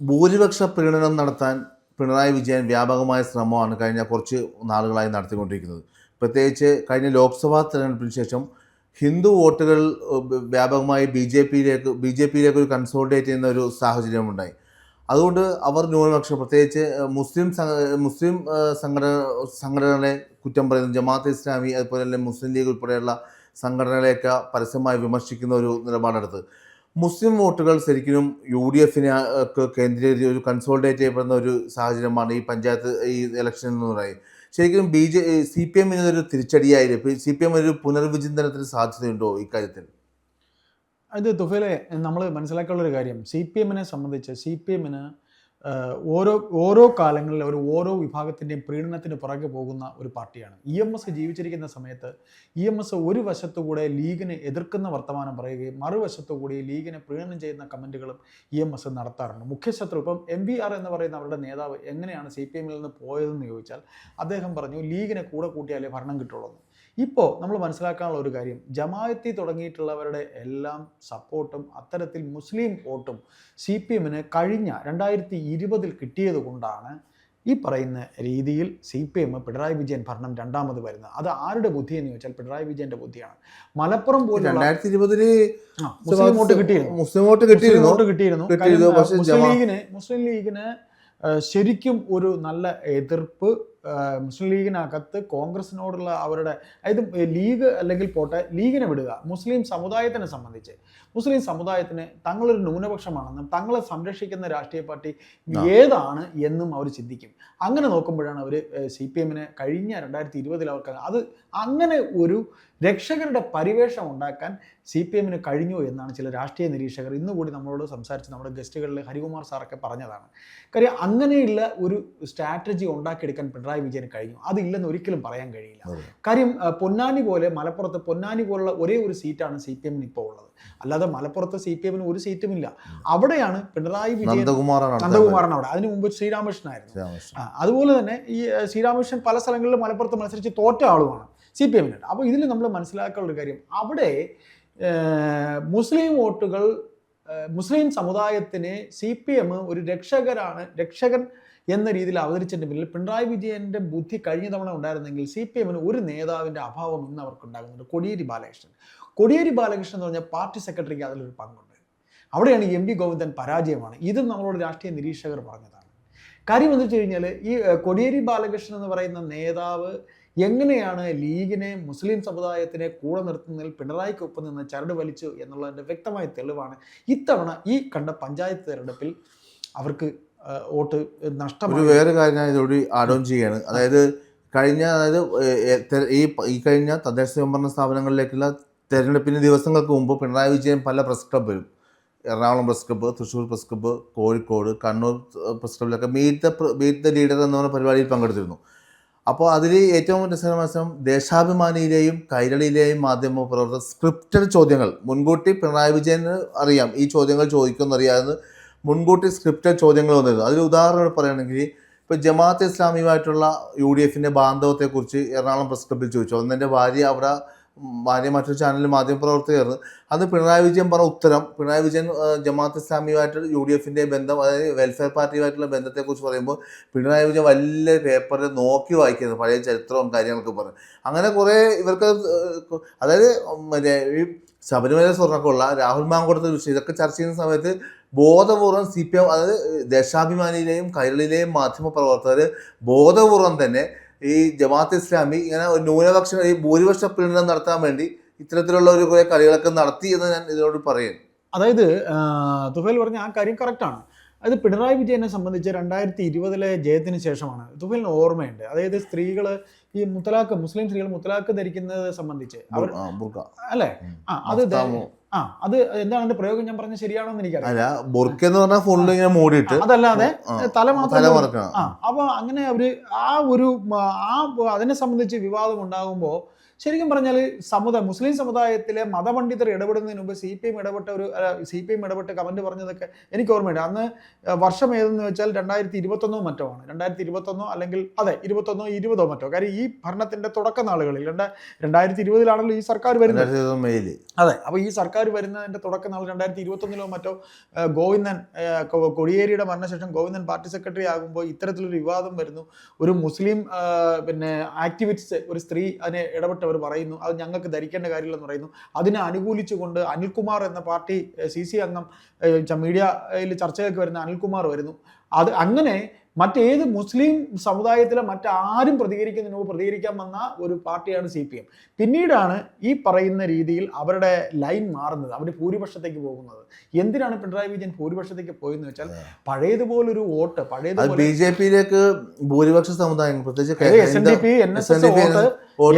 ഭൂരിപക്ഷ പ്രീണനം നടത്താൻ പിണറായി വിജയൻ വ്യാപകമായ ശ്രമമാണ് കഴിഞ്ഞ കുറച്ച് നാളുകളായി നടത്തിക്കൊണ്ടിരിക്കുന്നത്. പ്രത്യേകിച്ച് കഴിഞ്ഞ ലോക്സഭാ തെരഞ്ഞെടുപ്പിന് ശേഷം ഹിന്ദു വോട്ടുകൾ വ്യാപകമായി ബി ജെ പിയിലേക്ക് ബി ജെ പിയിലേക്ക് ഒരു കൺസോൾട്ടേറ്റ് ചെയ്യുന്ന ഒരു സാഹചര്യമുണ്ടായി. അതുകൊണ്ട് അവർ ന്യൂനപക്ഷം പ്രത്യേകിച്ച് മുസ്ലിം മുസ്ലിം സംഘടന സംഘടനകളെ കുറ്റം പറയുന്നു ജമാഅത്ത് ഇസ്ലാമി അതുപോലെ തന്നെ മുസ്ലിം ലീഗ് ഉൾപ്പെടെയുള്ള സംഘടനകളെയൊക്കെ പരസ്യമായി വിമർശിക്കുന്ന ഒരു നിലപാടെടുത്ത്. മുസ്ലിം വോട്ടുകൾ ശരിക്കും യു ഡി എഫിനെ കേന്ദ്രീകരിച്ച് ഒരു കൺസോൾട്ടേറ്റ് ചെയ്യപ്പെടുന്ന ഒരു സാഹചര്യമാണ് ഈ പഞ്ചായത്ത് ഈ ഇലക്ഷൻ എന്ന് പറയുന്നത്. ശരിക്കും ബി ജെ സി പി എമ്മിന് ഒരു തിരിച്ചടിയായിരിക്കും സി പി എം ഒരു പുനർവിചിന്തനത്തിന് സാധ്യതയുണ്ടോ ഇക്കാര്യത്തിൽ? അത് തുഫയിലെ നമ്മൾ മനസ്സിലാക്കാനുള്ള ഒരു കാര്യം. സി പി എമ്മിനെ സംബന്ധിച്ച് സി പി എമ്മിന് ഓരോ ഓരോ കാലങ്ങളിൽ ഒരു ഓരോ വിഭാഗത്തിന്റെയും പ്രീണനത്തിന് പുറകെ പോകുന്ന ഒരു പാർട്ടിയാണ് ഇ എം എസ് ജീവിച്ചിരിക്കുന്ന സമയത്ത് ഇ എം എസ് ഒരു വശത്തുകൂടെ ലീഗിനെ എതിർക്കുന്ന വർത്തമാനം പറയുകയും മറുവശത്തുകൂടി ലീഗിനെ പ്രീണനം ചെയ്യുന്ന കമന്റുകളും ഇ എം എസ് നടത്താറുണ്ട് മുഖ്യശത്രു ഇപ്പം എം ബി ആർ എന്ന് പറയുന്ന അവരുടെ നേതാവ് എങ്ങനെയാണ് സി പി എമ്മിൽ നിന്ന് പോയതെന്ന് ചോദിച്ചാൽ അദ്ദേഹം പറഞ്ഞു ലീഗിനെ കൂടെ കൂട്ടിയാലേ ഭരണം കിട്ടുള്ളൂ. ഇപ്പോൾ നമ്മൾ മനസ്സിലാക്കാനുള്ള ഒരു കാര്യം. ജമായത്തി തുടങ്ങിയിട്ടുള്ളവരുടെ എല്ലാം സപ്പോർട്ടും അത്തരത്തിൽ മുസ്ലിം വോട്ടും സി പി എമ്മിന് കഴിഞ്ഞ രണ്ടായിരത്തി ഇരുപതിൽ കിട്ടിയത് കൊണ്ടാണ് ഈ പറയുന്ന രീതിയിൽ C P M Pinarayi Vijayan ഭരണം രണ്ടാമത് വരുന്നത്. അത് ആരുടെ ബുദ്ധി എന്ന് ചോദിച്ചാൽ പിണറായി വിജയന്റെ ബുദ്ധിയാണ്. മലപ്പുറം പോലും രണ്ടായിരത്തി ഇരുപതിൽ മുസ്ലിം വോട്ട് കിട്ടിയിരുന്നു. മുസ്ലിം വോട്ട് കിട്ടിയിരുന്നു. വോട്ട് കിട്ടിയിരുന്നു. മുസ്ലിം ലീഗിന് മുസ്ലിം ലീഗിന് ശരിക്കും ഒരു നല്ല എതിർപ്പ് മുസ്ലിം ലീഗിനകത്ത് കോൺഗ്രസിനോടുള്ള അവരുടെ അതായത് ലീഗ് അല്ലെങ്കിൽ പോട്ടെ ലീഗിനെ വിടുക മുസ്ലിം സമുദായത്തിനെ സംബന്ധിച്ച് മുസ്ലിം സമുദായത്തിന് തങ്ങളൊരു ന്യൂനപക്ഷമാണെന്നും തങ്ങളെ സംരക്ഷിക്കുന്ന രാഷ്ട്രീയ പാർട്ടി. ഏതാണ് എന്നും അവർ ചിന്തിക്കും അങ്ങനെ നോക്കുമ്പോഴാണ് അവർ സി പി എമ്മിനെ കഴിഞ്ഞ രണ്ടായിരത്തി ഇരുപതിൽ അവർക്ക് അത് അങ്ങനെ ഒരു രക്ഷകരുടെ പരിവേഷം ഉണ്ടാക്കാൻ സി പി എമ്മിന് കഴിഞ്ഞു എന്നാണ് ചില രാഷ്ട്രീയ നിരീക്ഷകർ ഇന്ന് കൂടി നമ്മളോട് സംസാരിച്ച് നമ്മുടെ ഗസ്റ്റുകളിൽ ഹരികുമാർ സാറൊക്കെ പറഞ്ഞതാണ്. കാര്യം അങ്ങനെയുള്ള ഒരു സ്ട്രാറ്റജി ഉണ്ടാക്കിയെടുക്കാൻ പിണറായി വിജയന് കഴിഞ്ഞു. അതില്ലെന്ന് ഒരിക്കലും പറയാൻ കഴിയില്ല. കാര്യം പൊന്നാനി പോലെ മലപ്പുറത്ത് പൊന്നാനി പോലുള്ള ഒരേ ഒരു സീറ്റാണ് സി പി എമ്മിന് ഇപ്പോൾ ഉള്ളത്. അല്ലാതെ മലപ്പുറത്ത് സി പി എമ്മിന് ഒരു സീറ്റും ഇല്ല അവിടെയാണ് പിണറായി വിജയൻ നന്ദകുമാറാണ് അവിടെ. അതിനു മുമ്പ് ശ്രീരാമകൃഷ്ണനായിരുന്നു. അതുപോലെ തന്നെ ഈ ശ്രീരാമകൃഷ്ണൻ പല സ്ഥലങ്ങളിലും മലപ്പുറത്ത് മത്സരിച്ച് തോറ്റ ആളുമാണ്. സി പി എമ്മിനുണ്ട് അപ്പോൾ ഇതിൽ നമ്മൾ മനസ്സിലാക്കാനുള്ള ഒരു കാര്യം അവിടെ മുസ്ലിം വോട്ടുകൾ മുസ്ലിം സമുദായത്തിന് സി പി എം ഒരു രക്ഷകരാണ് രക്ഷകൻ എന്ന രീതിയിൽ അവതരിച്ചതിന്റെ പിന്നിൽ പിണറായി വിജയന്റെ ബുദ്ധി കഴിഞ്ഞ തവണ ഉണ്ടായിരുന്നെങ്കിൽ സി പി എമ്മിന് ഒരു നേതാവിന്റെ അഭാവം ഇന്ന് അവർക്ക് ഉണ്ടാകുന്നുണ്ട് കൊടിയേരി ബാലകൃഷ്ണൻ. കൊടിയേരി ബാലകൃഷ്ണൻ എന്ന് പറഞ്ഞാൽ പാർട്ടി സെക്രട്ടറിക്ക് അതിലൊരു പങ്കുണ്ട്. അവിടെയാണ് എം വി ഗോവിന്ദൻ പരാജയമാണ്. ഇത് നമ്മളോട് രാഷ്ട്രീയ നിരീക്ഷകർ പറഞ്ഞതാണ്. കാര്യം എന്ന് വെച്ച് കഴിഞ്ഞാൽ ഈ കൊടിയേരി ബാലകൃഷ്ണൻ എന്ന് പറയുന്ന നേതാവ് എങ്ങനെയാണ് ലീഗിനെ മുസ്ലിം സമുദായത്തിനെ കൂടെ നിർത്തുന്നതിൽ പിണറായിക്കൊപ്പം നിന്ന് ചരട് വലിച്ചു എന്നുള്ളതിന്റെ വ്യക്തമായ തെളിവാണ് ഇത്തവണ ഈ കണ്ട പഞ്ചായത്ത് തെരഞ്ഞെടുപ്പിൽ അവർക്ക് വോട്ട് ഒരു വേറെ കാര്യം ഞാൻ ഇതോടി ആഡ് ഓൺ ചെയ്യാണ് അതായത് കഴിഞ്ഞ അതായത് ഈ ഈ കഴിഞ്ഞ തദ്ദേശ സ്വയംഭരണ സ്ഥാപനങ്ങളിലേക്കുള്ള തെരഞ്ഞെടുപ്പിന് ദിവസങ്ങൾക്ക് മുമ്പ് പിണറായി വിജയൻ പല press ക്ലബ്ബിലും Ernakulam press club Thrissur press club Kozhikode Kannur press ക്ലബ്ബിലൊക്കെ meet the meet the leader എന്ന് പറഞ്ഞ പരിപാടിയിൽ പങ്കെടുത്തിരുന്നു. അപ്പോൾ അതിൽ ഏറ്റവും രസകര മത്സരം ദേശാഭിമാനിയിലെയും കൈരളിയിലെയും മാധ്യമ പ്രവർത്തകർ സ്ക്രിപ്റ്റഡ് ചോദ്യങ്ങൾ. മുൻകൂട്ടി പിണറായി വിജയന് അറിയാം. ഈ ചോദ്യങ്ങൾ ചോദിക്കുമെന്ന് ചോദിക്കുമെന്നറിയാമെന്ന് മുൻകൂട്ടി സ്ക്രിപ്റ്റഡ് ചോദ്യങ്ങൾ വന്നിരുന്നു അതിൽ ഉദാഹരണം പറയുകയാണെങ്കിൽ ഇപ്പോൾ ജമാഅത്ത് ഇസ്ലാമിയുമായിട്ടുള്ള യു ഡി എഫിന്റെ ബാന്ധവത്തെക്കുറിച്ച് എറണാകുളം പ്രസ് ക്ലബിൽ ചോദിച്ചു. അന്ന് എന്റെ ഭാര്യ അവിടെ ഭാര്യ മറ്റൊരു ചാനലിൽ മാധ്യമപ്രവർത്തകർ അന്ന് പിണറായി വിജയൻ പറഞ്ഞ ഉത്തരം പിണറായി വിജയൻ ജമാഅത്ത് ഇസ്ലാമിയുമായിട്ട് യു ഡി എഫിന്റെ ബന്ധം അതായത് വെൽഫെയർ പാർട്ടിയുമായിട്ടുള്ള ബന്ധത്തെക്കുറിച്ച് പറയുമ്പോൾ പിണറായി വിജയൻ വലിയ പേപ്പറിൽ നോക്കി വായിക്കുന്നത് പഴയ ചരിത്രവും കാര്യങ്ങളൊക്കെ പറഞ്ഞു. അങ്ങനെ കുറേ ഇവർക്ക് അതായത് മറ്റേ ഈ ശബരിമല സ്വർണക്കുള്ള രാഹുൽ മാങ്കുടത്തെ വിഷയം ഇതൊക്കെ ചർച്ച ചെയ്യുന്ന സമയത്ത് ബോധപൂർവം സി പി എം അതായത് ദേശാഭിമാനിയിലെയും കൈരളിലെയും മാധ്യമ പ്രവർത്തകർ ബോധപൂർവം തന്നെ ഈ ജമാഅത്ത് ഇസ്ലാമി ഇങ്ങനെ ഒരു ന്യൂനപക്ഷ ഈ ഭൂരിപക്ഷ പ്രീണനം നടത്താൻ വേണ്ടി ഇത്തരത്തിലുള്ള ഒരു കുറേ കളികളൊക്കെ നടത്തി എന്ന് ഞാൻ ഇതിനോട് പറയുന്നു. അതായത് തുഫേൽ പറഞ്ഞ ആ കാര്യം കറക്റ്റാണ് അത് പിണറായി വിജയനെ സംബന്ധിച്ച് രണ്ടായിരത്തി ഇരുപതിലെ ജയത്തിന് ശേഷമാണ്. തുഫേലിന് ഓർമ്മയുണ്ട്. അതായത് സ്ത്രീകൾ ഈ മുത്തലാഖ് മുസ്ലിം സ്ത്രീകൾ മുത്തലാഖ് ധരിക്കുന്നത് സംബന്ധിച്ച് അവർ അല്ലേ? ആ അത്. ആ അത് എന്താണ് അതിന്റെ പ്രയോഗം ഞാൻ പറഞ്ഞ ശരിയാണോ എന്ന് എനിക്കറിയാം അല്ല ബുർക്ക എന്ന് പറഞ്ഞാൽ ഫുള്ള് ഇങ്ങനെ മൂടിയിട്ട്. അതല്ലാതെ തല മാത്രം തല മറക്കണം. ആ അപ്പൊ അങ്ങനെ അവർ ആ ഒരു ആ അതിനെ സംബന്ധിച്ച് വിവാദം ഉണ്ടാകുമ്പോൾ ശരിക്കും പറഞ്ഞാൽ സമുദായ മുസ്ലിം സമുദായത്തിലെ മതപണ്ഡിതർ ഇടപെടുന്നതിന് മുമ്പ് സി പി എം ഇടപെട്ട ഒരു സി പി എം ഇടപെട്ട് കമന്റ് പറഞ്ഞതൊക്കെ എനിക്ക് ഓർമ്മയുണ്ട്. അന്ന് വർഷം ഏതെന്ന് വെച്ചാൽ രണ്ടായിരത്തി ഇരുപത്തൊന്നോ മറ്റോ ആണ്. രണ്ടായിരത്തി ഇരുപത്തൊന്നോ അല്ലെങ്കിൽ അതെ ഇരുപത്തൊന്നോ ഇരുപതോ മറ്റോ. കാര്യം ഈ ഭരണത്തിന്റെ തുടക്ക നാളുകളിൽ രണ്ട രണ്ടായിരത്തി ഇരുപതിലാണല്ലോ ഈ സർക്കാർ വരുന്നത്. അതെ അപ്പോൾ ഈ സർക്കാർ വരുന്നതിന്റെ തുടക്ക നാൾ രണ്ടായിരത്തി ഇരുപത്തൊന്നിലോ മറ്റോ ഗോവിന്ദൻ കൊടിയേരിയുടെ മരണശേഷം ഗോവിന്ദൻ പാർട്ടി സെക്രട്ടറി ആകുമ്പോൾ ഇത്തരത്തിലൊരു വിവാദം വരുന്നു. ഒരു മുസ്ലിം പിന്നെ ആക്ടിവിസ്റ്റ് ഒരു സ്ത്രീ അതിനെ ഇടപെട്ടവർ പറയുന്നു അത് ഞങ്ങൾക്ക് ധരിക്കേണ്ട കാര്യമില്ലെന്ന് പറയുന്നു. അതിനെ അനുകൂലിച്ചുകൊണ്ട് അനിൽകുമാർ എന്ന പാർട്ടി സി സി അംഗം മീഡിയയിൽ ചർച്ചയിലേക്ക് വരുന്ന അനിൽകുമാർ വരുന്നു. അത് അങ്ങനെ മറ്റേത് മുസ്ലിം സമുദായത്തിലെ മറ്റാരും പ്രതികരിക്കുന്നതിന് മുമ്പ് പ്രതികരിക്കാൻ വന്ന ഒരു പാർട്ടിയാണ് സി പി എം. പിന്നീടാണ് ഈ പറയുന്ന രീതിയിൽ അവരുടെ ലൈൻ മാറുന്നത് അവർ ഭൂരിപക്ഷത്തേക്ക് പോകുന്നത്. എന്തിനാണ് പിണറായി വിജയൻ ഭൂരിപക്ഷത്തേക്ക് പോയെന്ന് വെച്ചാൽ പഴയതുപോലൊരു വോട്ട് പഴയത് ബി ജെ പിയിലേക്ക് ഭൂരിപക്ഷ സമുദായം പ്രത്യേകിച്ച് S N D P N S S vote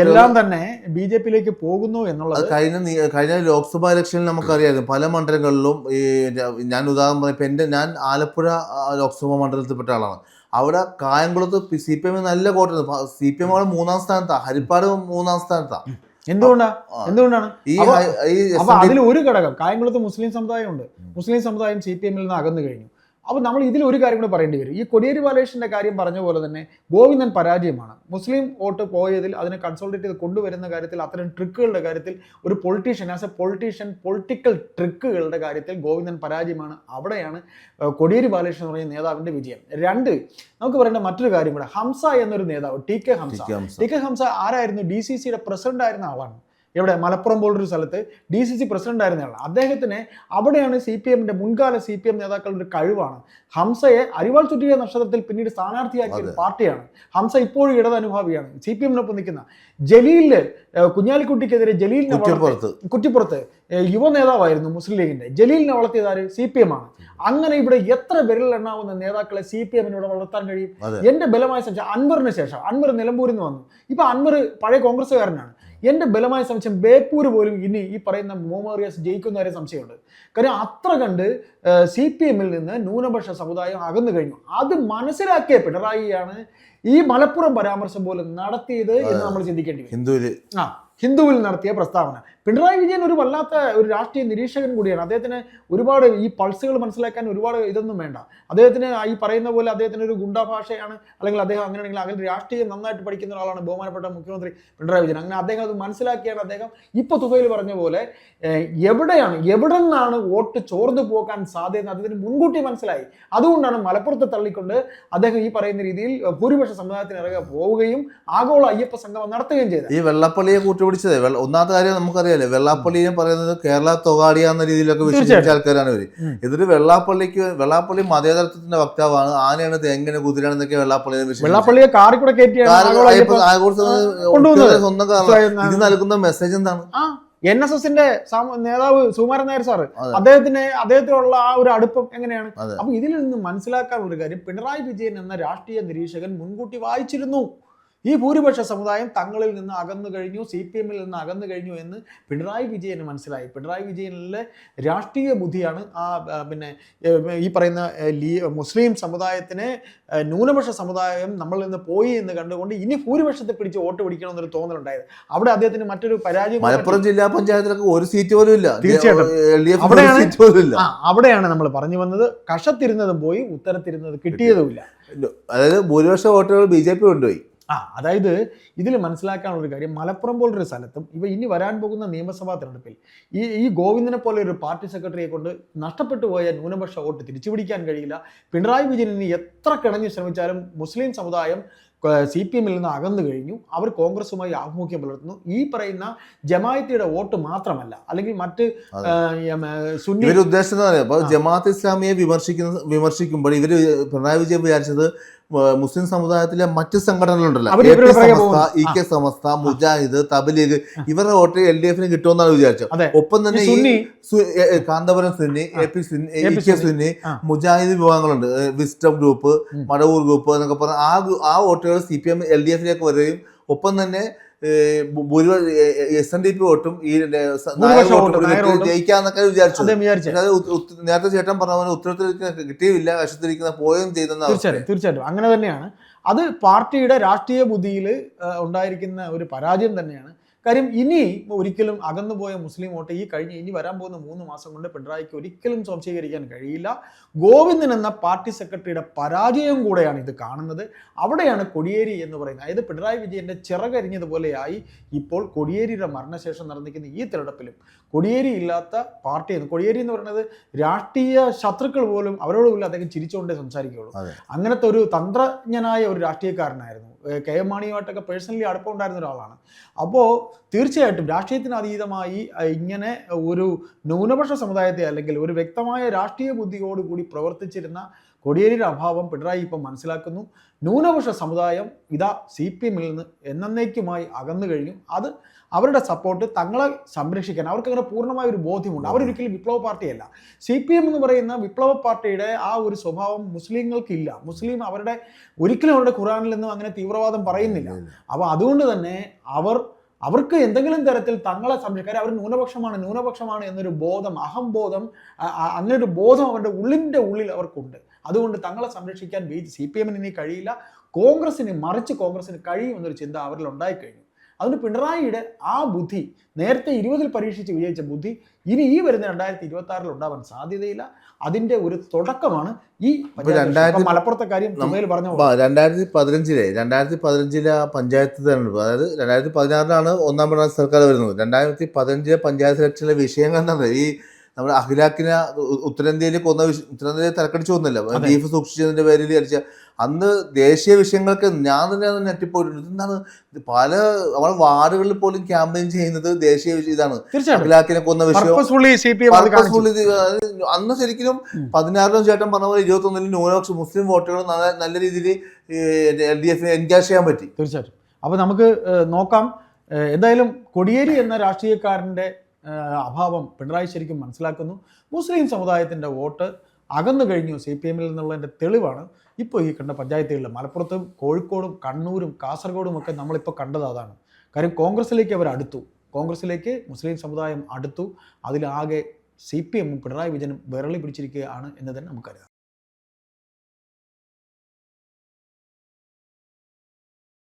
എല്ലാം തന്നെ ബി ജെ പിയിലേക്ക് പോകുന്നു എന്നുള്ളത് കഴിഞ്ഞ കഴിഞ്ഞ ലോക്സഭാ ഇലക്ഷനിൽ നമുക്കറിയാം പല മണ്ഡലങ്ങളിലും ഈ ഞാൻ ഉദാഹരണം പറയാം ഇപ്പം എന്റെ ഞാൻ ആലപ്പുഴ ലോക്സഭാ മണ്ഡലത്തിൽപ്പെട്ട ആളാണ്. അവിടെ കായംകുളത്ത് സി പി എം നല്ല കോട്ട സി പി എം അവിടെ മൂന്നാം സ്ഥാനത്താണ് ഹരിപ്പാട് മൂന്നാം സ്ഥാനത്താണ് എന്തുകൊണ്ടാണ് എന്തുകൊണ്ടാണ്? ഈ അപ്പൊ- അതിൽ ഒരു ഘടകം കായംകുളത്ത് മുസ്ലിം സമുദായം ഉണ്ട് മുസ്ലിം സമുദായം സി പി എമ്മിൽ നിന്ന് അകന്നു കഴിഞ്ഞു. അപ്പോൾ നമ്മൾ ഇതിൽ ഒരു കാര്യം കൂടി പറയേണ്ടി വരും. ഈ കൊടിയേരി ബാലകൃഷ്ണന്റെ കാര്യം പറഞ്ഞ പോലെ തന്നെ ഗോവിന്ദൻ പരാജയമാണ്. മുസ്ലിം വോട്ട് പോയതിൽ അതിനെ കൺസോൾട്ടേറ്റ് ചെയ്ത് കൊണ്ടുവരുന്ന കാര്യത്തിൽ അത്തരം ട്രിക്കുകളുടെ കാര്യത്തിൽ ഒരു politician as a politician political ട്രിക്കുകളുടെ കാര്യത്തിൽ ഗോവിന്ദൻ പരാജയമാണ്. അവിടെയാണ് കൊടിയേരി ബാലകൃഷ്ണൻ എന്ന് പറയുന്ന നേതാവിന്റെ വിജയം. രണ്ട് നമുക്ക് പറയേണ്ട മറ്റൊരു കാര്യം കൂടെ. ഹംസ എന്നൊരു നേതാവ് T K Hamsa. T K Hamsa. ആരായിരുന്നു? ഡി സി സിയുടെ പ്രസിഡന്റ് ആയിരുന്ന ആളാണ്. എവിടെ? മലപ്പുറം പോലൊരു സ്ഥലത്ത് ഡി സി സി പ്രസിഡന്റ് ആയിരുന്നയാളാണ് അദ്ദേഹത്തിന് അവിടെയാണ് സി പി എമ്മിന്റെ മുൻകാല സി പി എം നേതാക്കളുടെ ഒരു കഴിവാണ്. ഹംസയെ അരിവാൾ ചുറ്റിയ നക്ഷത്രത്തിൽ പിന്നീട് സ്ഥാനാർത്ഥിയാക്കിയ ഒരു പാർട്ടിയാണ്. ഹംസ ഇപ്പോഴും ഇടത് അനുഭാവിയാണ് സി പി എമ്മിനൊപ്പം നിൽക്കുന്ന ജലീലിൽ കുഞ്ഞാലിക്കുട്ടിക്കെതിരെ ജലീലിനെ കുറ്റിപ്പുറത്ത്. യുവ നേതാവായിരുന്നു മുസ്ലിം ലീഗിന്റെ. ജലീലിനെ വളർത്തിയത് ആര് സി പി എം ആണ്. അങ്ങനെ ഇവിടെ എത്ര വിരലെണ്ണാവുന്ന നേതാക്കളെ സി പി എമ്മിനോട് വളർത്താൻ കഴിയും. എന്റെ ബലമായ സംശയം അൻവറിന് ശേഷം. അൻവർ നിലമ്പൂരിൽ നിന്ന് വന്നു. ഇപ്പൊ അൻവർ പഴയ കോൺഗ്രസ്സുകാരനാണ്. എന്റെ ബലമായ സംശയം ബേപ്പൂർ പോലും ഇനി ഈ പറയുന്ന മോമോറിയസ് ജയിക്കുന്ന ഒരു സംശയമുണ്ട്. കാര്യം അത്ര കണ്ട് സി പി എമ്മിൽ നിന്ന് ന്യൂനപക്ഷ സമുദായം അകന്നു കഴിഞ്ഞു. അത് മനസ്സിലാക്കിയ പിണറായിയാണ് ഈ മലപ്പുറം പരാമർശം പോലും നടത്തിയത് എന്ന് നമ്മൾ ചിന്തിക്കേണ്ടി വരും. ആ. ഹിന്ദുവിൽ നടത്തിയ പ്രസ്താവന. പിണറായി വിജയൻ ഒരു വല്ലാത്ത ഒരു രാഷ്ട്രീയ നിരീക്ഷകൻ കൂടിയാണ്. അദ്ദേഹത്തിന് ഒരുപാട് ഈ പൾസുകൾ മനസ്സിലാക്കാൻ ഒരുപാട് ഇതൊന്നും വേണ്ട. അദ്ദേഹത്തിന് ഈ പറയുന്ന പോലെ അദ്ദേഹത്തിന് ഒരു ഗുണ്ടാ ഭാഷയാണ് അല്ലെങ്കിൽ അദ്ദേഹം അങ്ങനെയാണെങ്കിൽ അങ്ങനെ രാഷ്ട്രീയം നന്നായിട്ട് പഠിക്കുന്ന ഒരാളാണ് ബഹുമാനപ്പെട്ട മുഖ്യമന്ത്രി പിണറായി വിജയൻ. അങ്ങനെ അദ്ദേഹം അത് മനസ്സിലാക്കിയാണ് അദ്ദേഹം ഇപ്പൊ തുകയിൽ പറഞ്ഞ പോലെ എവിടെയാണ് എവിടെ നിന്നാണ് വോട്ട് ചോർന്നു പോകാൻ സാധ്യത അദ്ദേഹത്തിന് മുൻകൂട്ടി മനസ്സിലായി. അതുകൊണ്ടാണ് മലപ്പുറത്ത് തള്ളിക്കൊണ്ട് അദ്ദേഹം ഈ പറയുന്ന രീതിയിൽ ഭൂരിപക്ഷ സമുദായത്തിന് ഇറങ്ങി പോവുകയും ആഗോള അയ്യപ്പ സംഗമം നടത്തുകയും ചെയ്തത്. ഈ വെള്ളപ്പള്ളിയെ കൂട്ടുപിടിച്ചത് വെള്ള- ഒന്നാമത്തെ കാര്യം നമുക്കറിയാലോ വെള്ളാപ്പള്ളി എന്ന് പറയുന്നത് കേരള തൊഗാടിയ എന്ന രീതിയിലൊക്കെ വിശ്വസിച്ച ആൾക്കാരാണ് ഇവർ. ഇതൊരു എന്നിട്ട് വെള്ളാപ്പള്ളിക്ക് വെള്ളാപ്പള്ളി മതേതരത്വത്തിന്റെ വക്താവാണ്. ആനയാണ് തേങ്ങനെ കുതിരാണെന്നൊക്കെ വെള്ളാപ്പള്ളി. വെള്ളാപ്പള്ളിയെ കാറിൽ കൂടെ സ്വന്തം ഇത് നൽകുന്ന മെസ്സേജ് എന്താണ്? എൻ എസ് എസിന്റെ നേതാവ് സുമാരൻ നായർ സാറ്. അദ്ദേഹത്തിന് അദ്ദേഹത്തിനുള്ള ആ ഒരു അടുപ്പം എങ്ങനെയാണ്. അപ്പൊ ഇതിൽ നിന്ന് മനസ്സിലാക്കാനുള്ള ഒരു കാര്യം പിണറായി വിജയൻ എന്ന രാഷ്ട്രീയ നിരീക്ഷകൻ മുൻകൂട്ടി വായിച്ചിരുന്നു. ഈ ഭൂരിപക്ഷ സമുദായം തങ്ങളിൽ നിന്ന് അകന്നു കഴിഞ്ഞു സി പി എമ്മിൽ നിന്ന് അകന്നു കഴിഞ്ഞു എന്ന് പിണറായി വിജയന് മനസ്സിലായി. പിണറായി വിജയനിലെ രാഷ്ട്രീയ ബുദ്ധിയാണ് ആ പിന്നെ ഈ പറയുന്ന ലീ മുസ്ലിം സമുദായത്തിനെ ന്യൂനപക്ഷ സമുദായം നമ്മളിൽ നിന്ന് പോയി എന്ന് കണ്ടുകൊണ്ട് ഇനി ഭൂരിപക്ഷത്തെ പിടിച്ച് വോട്ട് പിടിക്കണം എന്നൊരു തോന്നലുണ്ടായത്. അവിടെ അദ്ദേഹത്തിന് മറ്റൊരു പരാജയം മലപ്പുറം ജില്ലാ പഞ്ചായത്തിലൊക്കെ ഒരു സീറ്റ് പോലും ഇല്ല. തീർച്ചയായിട്ടും. അവിടെയാണ് അവിടെയാണ് നമ്മൾ പറഞ്ഞു വന്നത്. കഷത്തിരുന്നതും പോയി ഉത്തരത്തിരുന്നത് കിട്ടിയതുമില്ല അതായത് ഭൂരിപക്ഷ വോട്ടുകൾ ബി ജെ പി കൊണ്ടുപോയി. ആ അതായത് ഇതിൽ മനസ്സിലാക്കാനുള്ള ഒരു കാര്യം മലപ്പുറം പോലൊരു സ്ഥലത്തും ഇവ ഇനി വരാൻ പോകുന്ന നിയമസഭാ തെരഞ്ഞെടുപ്പിൽ ഈ ഈ ഗോവിന്ദനെ പോലെ ഒരു പാർട്ടി സെക്രട്ടറിയെ കൊണ്ട് നഷ്ടപ്പെട്ടു പോയ ന്യൂനപക്ഷ വോട്ട് തിരിച്ചു പിടിക്കാൻ കഴിയില്ല. പിണറായി വിജയൻ ഇനി എത്ര കിണഞ്ഞു ശ്രമിച്ചാലും മുസ്ലിം സമുദായം സി പി എമ്മിൽ നിന്ന് അകന്നു കഴിഞ്ഞു. അവർ കോൺഗ്രസുമായി ആഭിമുഖ്യം പുലർത്തുന്നു. ഈ പറയുന്ന ജമായത്തിയുടെ വോട്ട് മാത്രമല്ല അല്ലെങ്കിൽ മറ്റ് സുന്നി ഉദ്ദേശം. ജമാഅത്ത് ഇസ്ലാമിയെ വിമർശിക്കുന്ന വിമർശിക്കുമ്പോൾ ഇവർ പിണറായി വിജയൻ വിചാരിച്ചത് മുസ്ലിം സമുദായത്തിലെ മറ്റ് സംഘടനകളുണ്ടല്ലോ. A P Samastha. E K Samastha Mujahid Tabligh ഇവരുടെ വോട്ട് എൽ ഡി എഫിന് കിട്ടുമെന്നാണ് വിചാരിച്ചത്. ഒപ്പം തന്നെ ഈ Kanthapuram Sunni. A P Sunni E K Sunni. Sunni Mujahid വിഭാഗങ്ങളുണ്ട്. Wisdom group. മടവൂർ ഗ്രൂപ്പ് എന്നൊക്കെ പറഞ്ഞ ആ ആ വോട്ടുകൾ C P M L D എഫിലേക്ക് വരികയും ഒപ്പം തന്നെ എസ് എൻ ഡി പി വോട്ടും ഈ. ജയിക്കാന്നൊക്കെ വിചാരിച്ചു നേരത്തെ ചേട്ടൻ പറഞ്ഞ പോലെ ഉത്തരത്തിൽ കിട്ടിയില്ല വശത്തിരിക്കുന്ന പോയും ചെയ്തെന്ന് തീർച്ചയായിട്ടും തീർച്ചയായിട്ടും. അങ്ങനെ തന്നെയാണ്. അത് പാർട്ടിയുടെ രാഷ്ട്രീയ ബുദ്ധിയിൽ ഉണ്ടായിരിക്കുന്ന ഒരു പരാജയം തന്നെയാണ് കാര്യം ഇനി ഒരിക്കലും അകന്നുപോയ മുസ്ലിം വോട്ട് ഈ കഴിഞ്ഞ ഇനി വരാൻ പോകുന്ന മൂന്ന് മാസം കൊണ്ട് പിണറായിക്ക് ഒരിക്കലും സ്വാംശീകരിക്കാൻ കഴിയില്ല. ഗോവിന്ദൻ എന്ന പാർട്ടി സെക്രട്ടറിയുടെ പരാജയം കൂടെയാണ് ഇത് കാണുന്നത്. അവിടെയാണ് കൊടിയേരി എന്ന് പറയുന്നത്. അതായത് പിണറായി വിജയന്റെ ചിറകരിഞ്ഞതുപോലെയായി ഇപ്പോൾ കൊടിയേരിയുടെ മരണശേഷം നടന്നിരിക്കുന്ന ഈ തിരടപ്പിലും കൊടിയേരി ഇല്ലാത്ത പാർട്ടി എന്ന് കൊടിയേരി എന്ന് പറയുന്നത് രാഷ്ട്രീയ ശത്രുക്കൾ പോലും അവരോട് പോലും അദ്ദേഹം ചിരിച്ചുകൊണ്ടേ സംസാരിക്കുകയുള്ളൂ. അങ്ങനത്തെ ഒരു തന്ത്രജ്ഞനായ ഒരു രാഷ്ട്രീയക്കാരനായിരുന്നു. കെ എം മാണിയുമായിട്ടൊക്കെ പേഴ്സണലി അടുപ്പം ഉണ്ടായിരുന്ന ഒരാളാണ്. അപ്പോൾ തീർച്ചയായിട്ടും രാഷ്ട്രീയത്തിന് അതീതമായി ഇങ്ങനെ ഒരു ന്യൂനപക്ഷ സമുദായത്തെ അല്ലെങ്കിൽ ഒരു വ്യക്തമായ രാഷ്ട്രീയ ബുദ്ധിയോടുകൂടി പ്രവർത്തിച്ചിരുന്ന കൊടിയേരിയുടെ അഭാവം പിണറായി ഇപ്പം മനസ്സിലാക്കുന്നു. ന്യൂനപക്ഷ സമുദായം ഇതാ സി പി എമ്മിൽ നിന്ന് എന്നേക്കുമായി അകന്നു കഴിഞ്ഞു. അത് അവരുടെ സപ്പോർട്ട് തങ്ങളെ സംരക്ഷിക്കാൻ അവർക്ക് അങ്ങനെ പൂർണമായ ഒരു ബോധ്യമുണ്ട്. അവരൊരിക്കലും വിപ്ലവ പാർട്ടിയല്ല. സി പി എം എന്ന് പറയുന്ന വിപ്ലവ പാർട്ടിയുടെ ആ ഒരു സ്വഭാവം മുസ്ലിങ്ങൾക്കില്ല. മുസ്ലിം അവരുടെ ഒരിക്കലും അവരുടെ ഖുറാനിൽ നിന്നും അങ്ങനെ തീവ്രവാദം പറയുന്നില്ല. അപ്പോൾ അതുകൊണ്ട് തന്നെ അവർ അവർക്ക് എന്തെങ്കിലും തരത്തിൽ തങ്ങളെ സംരക്ഷിക്കാൻ അവർ ന്യൂനപക്ഷമാണ് ന്യൂനപക്ഷമാണ് എന്നൊരു ബോധം അഹംബോധം അ- അ- അങ്ങനെ ഒരു ബോധം അവരുടെ ഉള്ളിന്റെ ഉള്ളിൽ അവർക്കുണ്ട്. അതുകൊണ്ട് തങ്ങളെ സംരക്ഷിക്കാൻ ബി സി പി എമ്മിന് ഇനി കഴിയില്ല. കോൺഗ്രസിന് മറിച്ച് കോൺഗ്രസിന് കഴിയും എന്നൊരു ചിന്ത അവരിൽ ഉണ്ടായിക്കഴിഞ്ഞു അതുകൊണ്ട് പിണറായിയുടെ ആ ബുദ്ധി നേരത്തെ ഇരുപതിൽ പരീക്ഷിച്ച് വിജയിച്ച ബുദ്ധി ഇനി ഈ വരുന്ന രണ്ടായിരത്തി ഇരുപത്തി ആറിൽ ഉണ്ടാവാൻ സാധ്യതയില്ല. അതിന്റെ ഒരു തുടക്കമാണ് ഈ രണ്ടായിരത്തി- മലപ്പുറത്തെ കാര്യം പറഞ്ഞു രണ്ടായിരത്തി പതിനഞ്ചിലെ രണ്ടായിരത്തി പതിനഞ്ചിലെ പഞ്ചായത്ത് തെരഞ്ഞെടുപ്പ് അതായത് രണ്ടായിരത്തി പതിനാറിലാണ് ഒന്നാം പിണറായി സർക്കാർ വരുന്നത്. രണ്ടായിരത്തി പതിനഞ്ചിലെ പഞ്ചായത്ത് ഇലക്ഷനിലെ വിഷയങ്ങൾ എന്താണ് ഈ നമ്മുടെ അഖിലാക്കിനെ ഉത്തരേന്ത്യയിൽ കൊന്ന ഉത്തരേന്ത്യയിൽ തലക്കടിച്ചു കൊന്നില്ല ബീഫ് സൂക്ഷിച്ചതിന്റെ പേരിൽ അടിച്ച അന്ന് ദേശീയ വിഷയങ്ങൾക്ക് ഞാൻ തന്നെ ഞെട്ടിപ്പോയിട്ടുണ്ട്. എന്താണ് പല നമ്മൾ വാർഡുകളിൽ പോലും ക്യാമ്പയിൻ ചെയ്യുന്നത് ദേശീയ വിഷയം ഇതാണ്. അഖിലാക്കിനെ കൊന്ന വിഷയം. അന്ന് ശരിക്കും. പതിനാറിലും ചേട്ടൻ പറഞ്ഞ പോലെ ഇരുപത്തൊന്നിൽ ന്യൂനപക്ഷ മുസ്ലിം വോട്ടുകൾ നല്ല രീതിയിൽ എൽ ഡി എഫിനെ എൻഗേജ് ചെയ്യാൻ പറ്റി. തീർച്ചയായിട്ടും. അപ്പൊ നമുക്ക് നോക്കാം. എന്തായാലും കൊടിയേരി എന്ന രാഷ്ട്രീയക്കാരന്റെ ഏഹ്, അഭാവം പിണറായി ശരിക്കും മനസ്സിലാക്കുന്നു. മുസ്ലിം സമുദായത്തിന്റെ വോട്ട് അകന്നു കഴിഞ്ഞു സി പി എമ്മിൽ നിന്നുള്ളതിന്റെ തെളിവാണ് ഇപ്പോൾ ഈ കണ്ട പഞ്ചായത്തുകളിൽ. മലപ്പുറത്തും കോഴിക്കോടും കണ്ണൂരും കാസർഗോഡും ഒക്കെ നമ്മളിപ്പോൾ കണ്ടത് അതാണ്. കാര്യം കോൺഗ്രസിലേക്ക് അവർ അടുത്തു. കോൺഗ്രസിലേക്ക് മുസ്ലിം സമുദായം അടുത്തു. അതിലാകെ സി പി എമ്മും പിണറായി വിജയനും വിരളി പിടിച്ചിരിക്കുകയാണ് എന്ന് തന്നെ നമുക്കറിയാം.